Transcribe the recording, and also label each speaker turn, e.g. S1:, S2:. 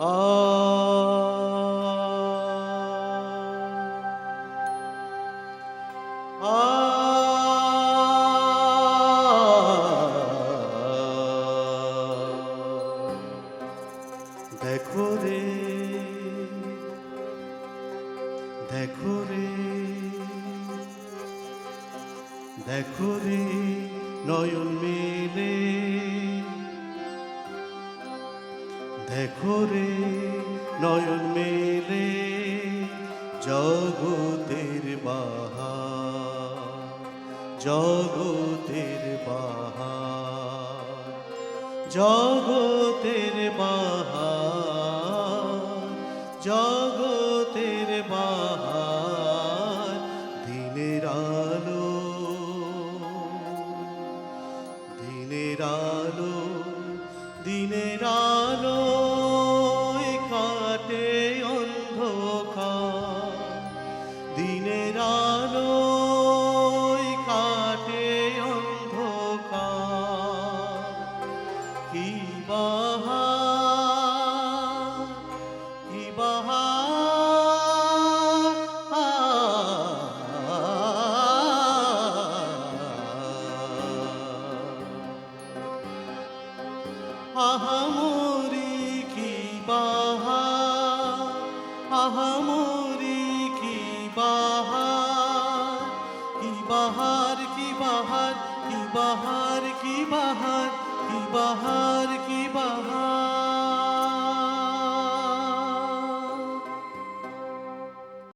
S1: দেখো রে দেখো রে দেখো নয়ন মেলে দেখো রে, নয়ন মেলে জগতের বাহার জগতের বাহার জগতের বাহার জগতের বাহার, দিনের আলো দিনের আলো দিনের আলো। দিনের আলো কাটে অন্ধকার। কি বাহার কি বাহার। আহামরি কি বাহার আহামরি বাহার কি বাহার কি বাহার কি বাহার কি বাহার